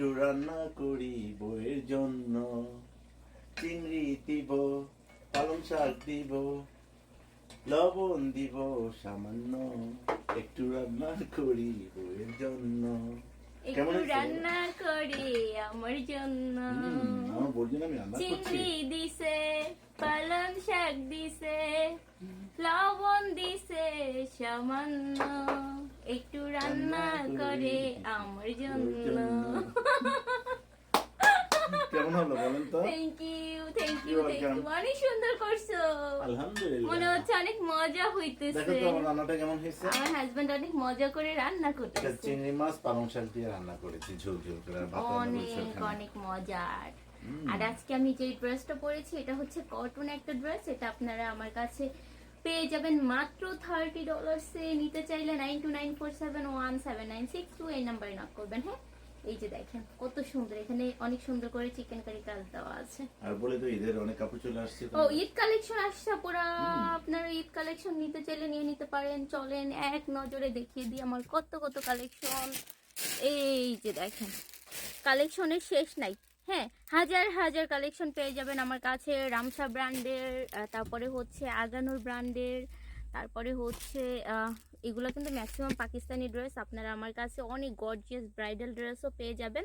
একটু রান্না করি বইয়ের জন্য। চিংড়ি দিব পালং শাক দিব লবণ দিব সামান্য। একটু রান্না করি বইয়ের জন্য। কেমন একটু হয়েছে? রান্না করে আমার জন্য। হুম, আমার বলছি আমি রান্না করছি। চিংড়ি দিছে পালং শাক দিছে লবণ দিছে সামান্য। একটু রান্না করে আমার জন্য। কেমন হলো বলেন তো? Thank you thank you thank you অনেক সুন্দর করছ। মনে হচ্ছে অনেক মজা দেখো হইতেছে তো আমার রান্নাটা কেমন হয়েছে আমার হাজবেন্ড অনেক মজা করে রান্না এটা করতেছে চিংড়ি মাছ পালং শাক দিয়ে রান্না করেছি ঝোল ঝোল করে ভাত অনেক অনেক মজার। আর আজকে আমি যে ড্রেসটা পরেছি এটা হচ্ছে কটন একটা ড্রেস এটা আপনারা আমার কাছে পেয়ে যাবেন মাত্র থার্টি ডলার্সে নিতে চাইলে nine two nine four seven one seven nine six two এই নাম্বারে নক করবেন হ্যাঁ? এই যে দেখেন কত সুন্দর। এখানে অনেক সুন্দর করে চিকেন কারি কাজ দেওয়া আছে। আর বলে তো ঈদের অনেক কাপড় চলে আসছে ও ঈদ কালেকশন আসছে পুরা আপনারা ঈদ কালেকশন নিতে চাইলে নিয়ে নিতে পারেন। চলেন এক নজরে দেখিয়ে দিই আমার কত কত কালেকশন এই যে দেখেন কালেকশনের শেষ নাই। হ্যাঁ হাজার হাজার কালেকশন পেয়ে যাবেন আমার কাছে। রামসা ব্র্যান্ডের তারপরে হচ্ছে আগানুর ব্র্যান্ডের, তারপরে হচ্ছে এগুলো কিন্তু ম্যাক্সিমাম পাকিস্তানি ড্রেস আপনারা আমার কাছে অনেক গর্জিয়াস ব্রাইডাল ড্রেসও পেয়ে যাবেন।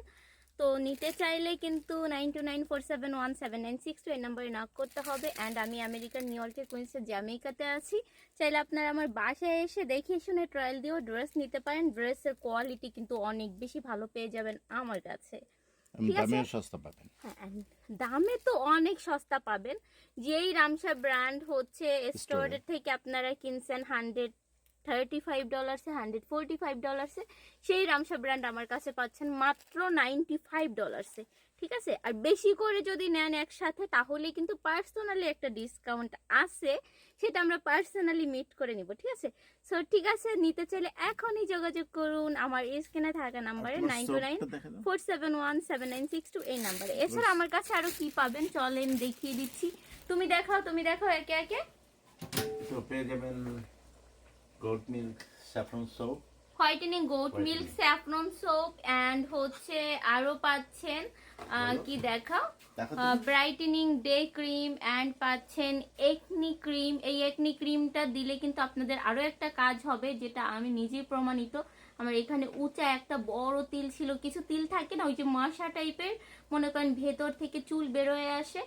তো নিতে চাইলে কিন্তু nine two nine four seven one seven nine six two এই নাম্বারে নক করতে হবে। অ্যান্ড আমি আমেরিকার নিউ ইয়র্কের কুইন্সের জ্যামেইকাতে আছি। চাইলে আপনারা আমার বাসায় এসে দেখে শুনে ট্রায়াল দিয়েও ড্রেস নিতে পারেন। ড্রেসের কোয়ালিটি কিন্তু অনেক বেশি ভালো পেয়ে যাবেন আমার কাছে। ঠিক সস্তা পাবেন। হ্যাঁ দামে তো অনেক সস্তা পাবেন। যেই রামসা ব্র্যান্ড হচ্ছে স্টোরের থেকে আপনারা কিনছেন হান্ড্রেড থার্টি ফাইভ ডলার্সে হান্ড্রেড ফোরটি ফাইভ ডলার্সে সেই রামসা ব্র্যান্ড আমার কাছে পাচ্ছেন মাত্র নাইনটি ফাইভ ডলার্সে ঠিক আছে? আর বেশি করে যদি নেন একসাথে তাহলে কিন্তু পার্সোনালি একটা ডিসকাউন্ট আছে। সেটা আমরা পার্সোনালি মিট করে নিব ঠিক আছে? সো ঠিক আছে নিতে চাইলে এখনই যোগাযোগ করুন। আমার স্ক্রিনে থাকা নাম্বারে nine two nine. Four seven one seven nine six two এই নাম্বারে এছাড়া আমার কাছে আরও কি পাবেন? চলেন দেখিয়ে দিচ্ছি। তুমি দেখাও তুমি দেখাও একে একে। তো পেয়ে যাবেন goat milk saffron soap whitening goat milk saffron soap and হচ্ছে আরও পাচ্ছেন কি দেখাও? ব্রাইটেনিং ডে ক্রিম অ্যান্ড পাচ্ছেন একনি ক্রিম এই একনি ক্রিমটা দিলে কিন্তু আপনাদের আরও একটা কাজ হবে যেটা আমি নিজেই প্রমাণিত। আমার এখানে উঁচা একটা বড় তিল ছিল। কিছু তিল থাকে না ওই যে মশা টাইপের মনে করেন ভেতর থেকে চুল বেরোয় আসে।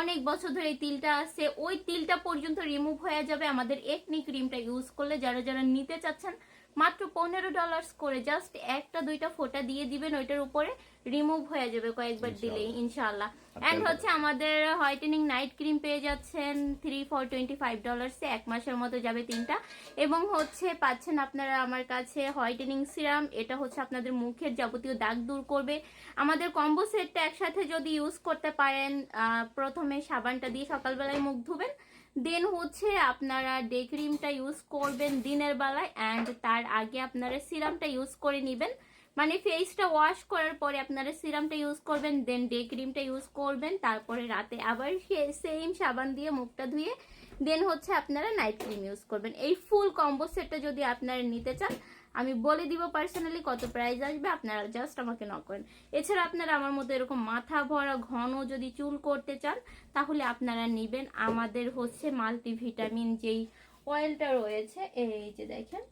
অনেক বছর ধরে এই তিলটা আসছে ওই তিলটা পর্যন্ত রিমুভ হয়ে যাবে আমাদের একনি ক্রিমটা ইউজ করলে। যারা যারা নিতে চাচ্ছেন মাত্র পনেরো ডলার্স করে জাস্ট একটা দুইটা ফোঁটা দিয়ে দিবেন ওইটার উপরে রিমুভ হয়ে যাবে কয়েকবার দিলেই ইনশাআল্লাহ অ্যান্ড হচ্ছে আমাদের হোয়াইটেনিং নাইট ক্রিম পেয়ে যাচ্ছেন থ্রি ফোর টোয়েন্টি ফাইভ ডলার্সে এক মাসের মতো যাবে তিনটা। এবং হচ্ছে পাচ্ছেন আপনারা আমার কাছে হোয়াইটেনিং সিরাম এটা হচ্ছে আপনাদের মুখের যাবতীয় দাগ দূর করবে। আমাদের কম্বো সেটটা একসাথে যদি ইউজ করতে পারেন আহ, প্রথমে সাবানটা দিয়ে সকালবেলায় মুখ ধুবেন দেন হচ্ছে আপনারা ডে ক্রিমটা ইউজ করবেন দিনের বেলায় অ্যান্ড তার আগে আপনারা সিরামটা ইউজ করে নেবেন। মানে ফেসটা ওয়াশ করার পরে আপনারা সিরামটা ইউজ করবেন দেন ডে ক্রিমটা ইউজ করবেন, তারপরে রাতে আবার সেম সাবান দিয়ে মুখটা ধুয়ে দেন হচ্ছে আপনারা নাইট ক্রিম ইউজ করবেন। এই ফুল কম্বো সেটটা যদি আপনারা নিতে চান আমি বলে দিব পার্সোনালি কত প্রাইস আসবে, আপনারা জাস্ট আমাকে নক করেন। এছাড়া আপনারা আমার মতো এরকম মাথা ভরা, ঘন যদি চুল করতে চান, তাহলে আপনারা নেবেন আমাদের হচ্ছে মাল্টিভিটামিন যেই অয়েলটা রয়েছে, এই যে দেখেন।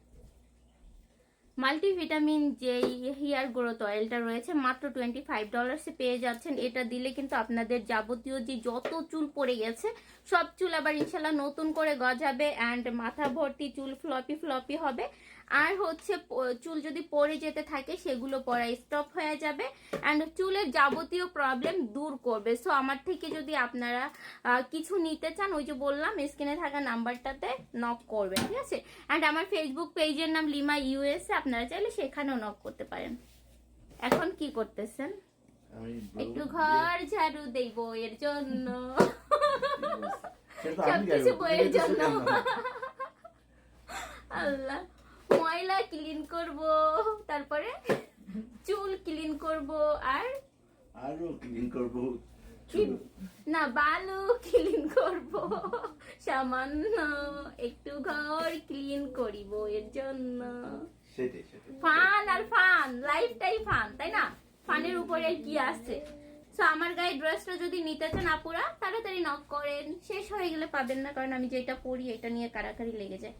মাল্টিভিটামিন যেই হেয়ার গ্রোথ অয়েলটা রয়েছে, মাত্র টোয়েন্টি ফাইভ ডলার্সে পেয়ে যাচ্ছেন। এটা দিলে কিন্তু আপনাদের যাবতীয় যে যত চুল পড়ে গেছে, সব চুল আবার ইনশাল্লাহ নতুন করে গজাবে অ্যান্ড মাথা ভর্তি চুল ফ্লপি ফ্লপি হবে। আর হচ্ছে চুল যদি পড়ে যেতে থাকে সেগুলো পড়া স্টপ হয়ে যাবে অ্যান্ড চুলের যাবতীয় প্রবলেম দূর করবে। সো আমার থেকে যদি আপনারা কিছু নিতে চান ওই যে বললাম স্ক্রিনে থাকা নাম্বারটাতে নক করবেন ঠিক আছে? অ্যান্ড আমার ফেসবুক পেজের নাম লিমা ইউএসএ আপনারা চাইলে সেখানেও নক করতে পারেন। এখন কি করতেছেন? একটু ঘর ঝাড়ু দেই এর জন্য। সবকিছু বইয়ের জন্য। আল্লাহ। ময়লা ক্লিন করব তারপরে চুল ক্লিন করব আর আরও ক্লিন করব। না বালু ক্লিন করব সামান্য একটু ঘর ক্লিন করিব এর জন্য। ফান আর ফান লাইফটাই ফান তাই না? ফানের উপরে কি আছে? তো আমার গায়ে ড্রেসটা যদি নিতে চান আপুরা তাড়াতাড়ি নক করেন। শেষ হয়ে গেলে পাবেন না কারণ আমি যেটা পরি এটা নিয়ে কারাকারি লেগে যায়।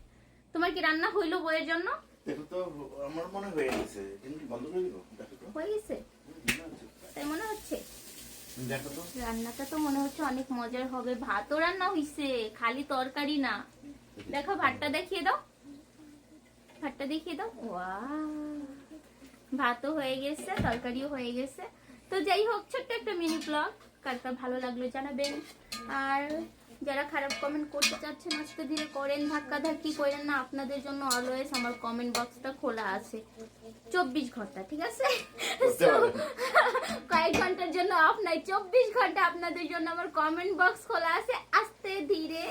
তোমার কি রান্না হইল বইয়ের জন্য? দেখো তো আমার মনে হয়ে গেছে। কিন্তু বন্ধ করে দিব? দেখো তো। হয়ে গেছে? তাই মনে হচ্ছে? দেখো তো। রান্নাটা তো মনে হচ্ছে অনেক মজার হবে। ভাতও রান্না হইছে খালি তরকারি না। দেখো ভাতটা দেখিয়ে দাও। ভাতটা দেখিয়ে দাও। ওয়াও। ভাতও হয়ে গেছে তরকারিও হয়ে গেছে। তো যাই হোক ছোট্ট একটা মিনি ব্লগ কারটা ভালো লাগল জানাবেন। আর যারা খারাপ কমেন্ট করতে চাচ্ছেন আস্তে ধীরে করেন ধাক্কা ধাক্কি করেন না আপনাদের জন্য অলওয়েজ আমার কমেন্ট বক্সটা খোলা আছে। চব্বিশ ঘণ্টা ঠিক আছে। কয়েক ঘণ্টার জন্য অফ নাই চব্বিশ ঘণ্টা আপনাদের জন্য আমার কমেন্ট বক্স খোলা আছে। আস্তে ধীরে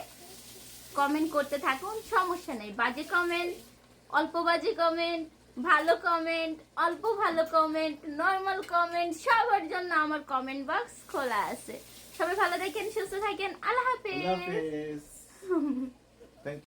কমেন্ট করতে থাকুন সমস্যা নেই। বাজে কমেন্ট অল্প বাজে কমেন্ট ভালো কমেন্ট অল্প ভালো কমেন্ট নর্মাল কমেন্ট সবার জন্য আমার কমেন্ট বক্স খোলা আছে। সবাই ভালো দেখেন সুস্থ থাকেন আল্লাহ হাফেজ।